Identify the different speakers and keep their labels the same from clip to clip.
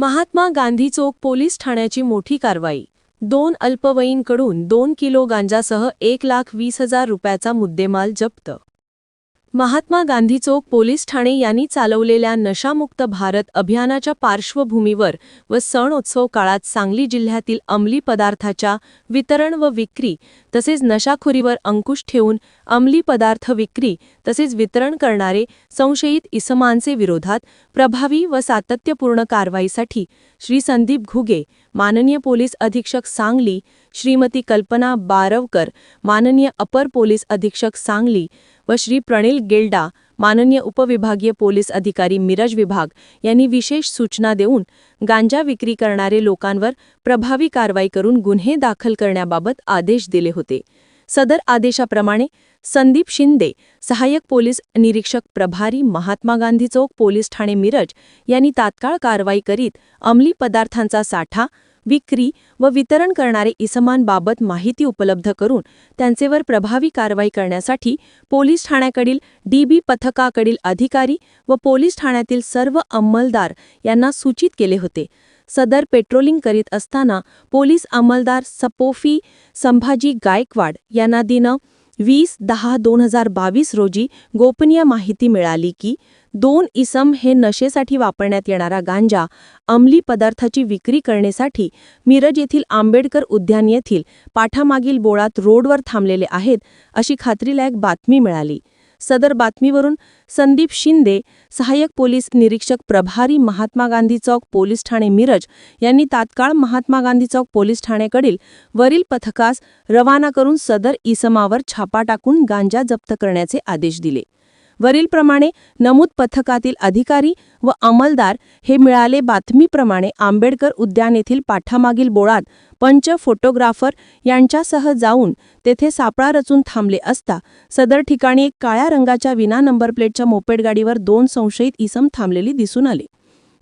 Speaker 1: Mahatma Gandhi Chowk police ठाण्याची मोठी कारवाई. दोन अल्पवयीनकडून दोन किलो गांजासह एक लाख वीस हजार रुपयाचा मुद्देमाल जप्त महात्मा गांधी चौक पोलीस ठाणे यांनी चालवलेल्या नशामुक्त भारत अभियानाच्या पार्श्वभूमीवर व सणोत्सव काळात सांगली जिल्ह्यातील अंमली पदार्थाच्या वितरण व विक्री तसेच नशाखोरीवर अंकुश ठेवून अंमली पदार्थ विक्री तसेच वितरण करणारे संशयित इसमांचे विरोधात प्रभावी व सातत्यपूर्ण कारवाईसाठी श्री संदीप घुगे माननीय पोलीस अधीक्षक सांगली श्रीमती कल्पना बारवकर माननीय अपर पोलीस अधीक्षक सांगली व श्री प्रणिल गेल्डा माननीय उपविभागीय पोलीस अधिकारी मिरज विभाग यांनी विशेष सूचना देऊन गांजा विक्री करणारे लोकांवर प्रभावी कारवाई करून गुन्हे दाखल करण्याबाबत आदेश दिले होते. सदर आदेशाप्रमाणे संदीप शिंदे सहाय्यक पोलीस निरीक्षक प्रभारी महात्मा गांधी चौक पोलीस ठाणे मिरज यांनी तात्काळ कारवाई करीत अंमली पदार्थांचा साठा विक्री व वितरण करणारे इसमांबाबत माहिती उपलब्ध करून त्यांचेवर प्रभावी कारवाई करण्यासाठी पोलीस ठाण्याकडील डीबी पथकाकडील अधिकारी व पोलीस ठाण्यातील सर्व अंमलदार यांना सूचित केले होते. सदर पेट्रोलिंग करीत असताना पोलीस अंमलदार सपोफी संभाजी गायकवाड यांना दिनं वीस दहा दोन हजार बावीस रोजी गोपनीय माहिती मिळाली की दोन इसम हे नशेसाठी वापरण्यात येणारा गांजा अंमली पदार्थाची विक्री करण्यासाठी मिरज येथील आंबेडकर उद्यान येथील पाठामागील बोळात रोडवर थांबलेले आहेत अशी खात्रीलायक बातमी मिळाली. सदर बातमीवरून संदीप शिंदे सहाय्यक पोलीस निरीक्षक प्रभारी महात्मा गांधी चौक पोलीस ठाणे मिरज यांनी तात्काळ महात्मा गांधी चौक पोलीस ठाण्याकडील वरील पथकास रवाना करून सदर इसमावर छापा टाकून गांजा जप्त करण्याचे आदेश दिले. वरीलप्रमाणे नमूद पथकातील अधिकारी व अंमलदार हे मिळाले बातमीप्रमाणे आंबेडकर उद्यान येथील पाठामागील बोळात पंच फोटोग्राफर यांच्यासह जाऊन तेथे सापळा रचून थांबले असता सदर ठिकाणी एक काळ्या रंगाच्या विना नंबर प्लेटच्या मोपेडगाडीवर दोन संशयित इसम थांबलेली दिसून आले.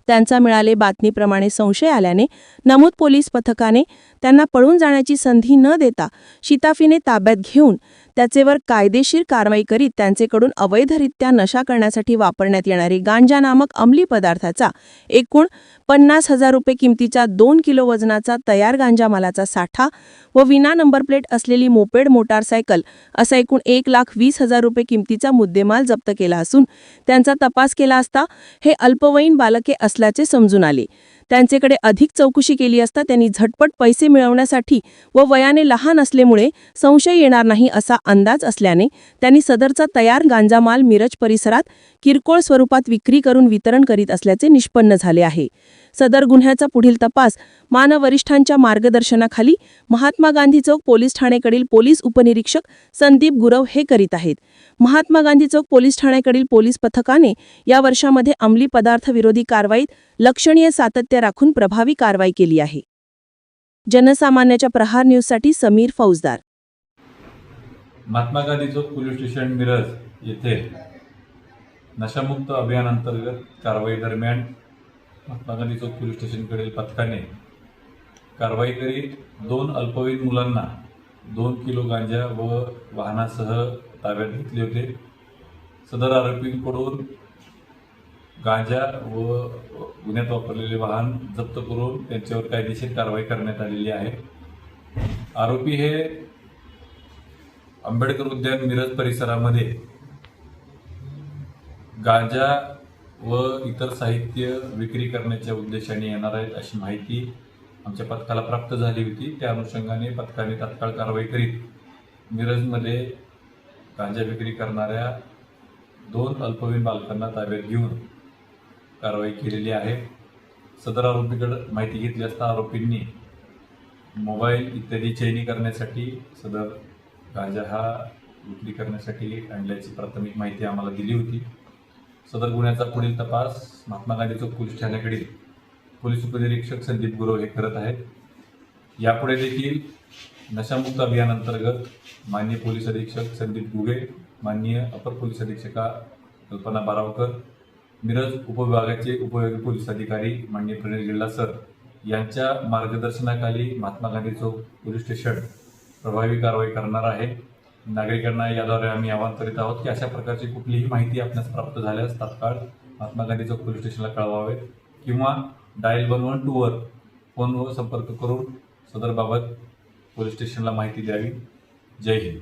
Speaker 1: त्यांचा मिळाले बातमीप्रमाणे संशय आल्याने नमूद पोलीस पथकाने त्यांना पळून जाण्याची संधी न देता शिताफीने ताब्यात घेऊन त्याचेवर कायदेशीर कारवाई करीत त्यांचेकडून अवैधरित्या नशा करण्यासाठी वापरण्यात येणारी गांजा नामक अंमली पदार्थाचा एकूण पन्नास हजार रुपये किमतीचा दोन किलो वजनाचा तयार गांजा मालाचा साठा व विना नंबर प्लेट असलेली मोपेड मोटारसायकल असा एकूण एक लाख वीस हजार रुपये किमतीचा मुद्देमाल जप्त केला असून त्यांचा तपास केला असता हे अल्पवयीन बालके असल्याचे समजून आले. त्यांचेकडे अधिक चौकशी केली असता त्यांनी झटपट पैसे मिळवण्यासाठी व वयाने लहान असल्यामुळे संशय येणार नाही असा अंदाज असल्याने त्यांनी सदरचा तयार गांजामाल मिरज परिसरात किरकोळ स्वरूपात विक्री करून वितरण करीत असल्याचे निष्पन्न झाले आहे. सदर गुन्ह्याचा पुढील तपास मानवरिष्ठांच्या मार्गदर्शनाखाली महात्मा गांधी चौक पोलीस ठाणेकडील पोलीस उपनिरीक्षक संदीप गुरव हे करीत आहेत. महात्मा गांधी चौक पोलीस ठाण्याकडील पोलीस पथकाने या वर्षामध्ये अंमली पदार्थ विरोधी कारवाईत लक्षणीय सातत्य राखून प्रभावी कारवाई केली आहे. जनसामान्याच्या प्रहार न्यूजसाठी समीर फौजदार.
Speaker 2: महात्मा गांधी चौक पोलीस स्टेशन मिरज येथे नशामुक्त अभियानांतर्गत कारवाई दरम्यान महात्मा गांधी चौक पोलीस स्टेशनकडील पथकाने कारवाई करीत दोन अल्पवयीन मुलांना दोन किलो गांजा व वाहनासह ताब्यात घेतले होते. सदर आरोपींकडून गांजा व गुन्ह्यात वापरलेले वाहन जप्त करून त्यांच्यावर कायदेशीर कारवाई करण्यात आलेली आहे. आरोपी हे आंबेडकर उद्यान मिरज परिसरामध्ये गांजा व इतर साहित्य विक्री करण्याच्या उद्देशाने येणार आहेत अशी माहिती आमच्या पथकाला प्राप्त झाली होती. त्या अनुषंगाने पथकाने तात्काळ कारवाई करीत मिरजमध्ये गांजा विक्री करणाऱ्या दोन अल्पवयीन बालकांना ताब्यात घेऊन कारवाई केलेली आहे. सदर आरोपीकडे माहिती घेतली असता आरोपींनी मोबाईल इत्यादी चैनी करण्यासाठी सदर गांजा हा विक्री करण्यासाठी आणल्याची प्राथमिक माहिती आम्हाला दिली होती. सदर गुन्ह्याचा पुढील तपास महात्मा गांधी चौक पोलीस ठाण्याकडील पोलीस उपनिरीक्षक संदीप गुरव हे करत आहेत. यापुढे देखील नशामुक्त अभियानांतर्गत माननीय पोलीस अधीक्षक संदीप गुगे माननीय अपर पोलीस अधीक्षका कल्पना बारावकर मिरज उपविभागाचे उपयोगी पोलीस अधिकारी माननीय प्रणील जिल्हा सर यांच्या मार्गदर्शनाखाली महात्मा गांधी चौक पोलीस स्टेशन प्रभावी कारवाई करणार आहे. नागरिकांना याद्वारे आम्ही आवाहन करीत आहोत की अशा प्रकारची कुठलीही माहिती आपल्यास प्राप्त झाल्यास तात्काळ महात्मा गांधी चौक पोलीस स्टेशनला कळवावे किंवा डायल वन वन टूवर फोनवर संपर्क करून सदरबाबत पोलीस स्टेशनला माहिती द्यावी. जय हिंद.